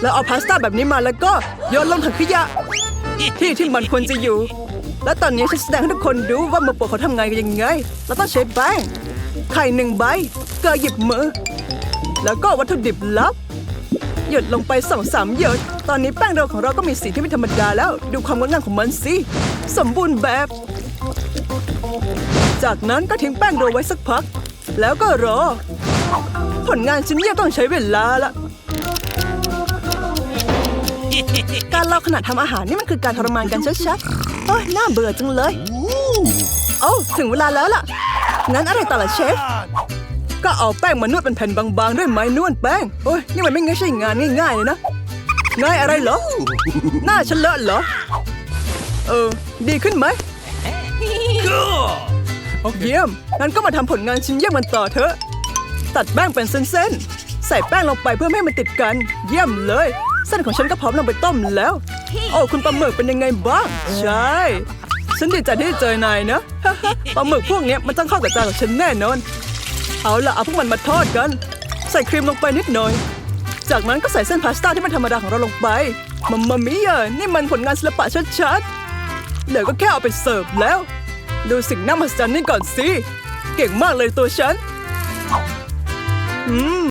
แล้วเอาพาสต้าแบบนี้มาแล้วก็โยนลงถังขยะ ที่ที่มันควรจะอยู่ และตอนนี้ฉันแสดงให้ทุกคนดูว่ามือโปรเขาทำงานกันยังไงเราต้องใช้แป้งไข่หนึ่งใบเกลือหยิบมือ แล้วก็วัตถุดิบลับ หยดลงไปสองสามหยด ตอนนี้แป้งเราของเราก็มีสีที่ไม่ธรรมดาแล้ว ดูความงดงามของมันสิสมบูรณ์แบบ จากนั้นก็ทิ้งแป้งโรไว้สักพัก แล้วก็รอ ผลงานชิ้นนี้ต้องใช้เวลาละ การรอขณะทำอาหารนี่มันคือการทรมานกันชัดๆโอ้ยน่าเบื่อจังเลย โอ้าถึงเวลาแล้วล่ะ งั้นอะไรต่อล่ะเชฟ ก็เอาแป้งมานวดเป็นแผ่นบางๆ ด้วยไม้นวดแป้ง โอ้ยนี่มันไม่ใช่งานง่ายๆเลยนะ ง่ายอะไรเหรอ หน้าฉันเลอะเหรอ เออ ดีขึ้นไหมเยี่ยม งั้นก็มาทำผลงานชิ้นเยี่ยมมันต่อเถอะ ตัดแป้งเป็นเส้นๆ ใส่แป้งลงไปเพื่อไม่ให้มันติดกัน เยี่ยมเลย เส้นของฉันก็พร้อมลงไปต้มแล้ว โอ้คุณปลาหมึกเป็นยังไงบ้าง ใช่ ฉันดีใจที่ได้เจอนายนะ ปลาหมึกพวกเนี้ยมันต้องเข้ากับจานของฉันแน่นอน เอาล่ะเอาพวกมันมาทอดกัน ใส่ครีมลงไปนิดหน่อย จากนั้นก็ใส่เส้นพาสต้าที่มันธรรมดาของเราลงไปมัมมามิยะนี่มันผลงานศิลปะชัดๆเหลือก็แค่เอาไปเสิร์ฟแล้ว ดูสิ่งน่ามหัศจรรย์นี่ก่อนสิ เก่งมากเลยตัวฉัน อืม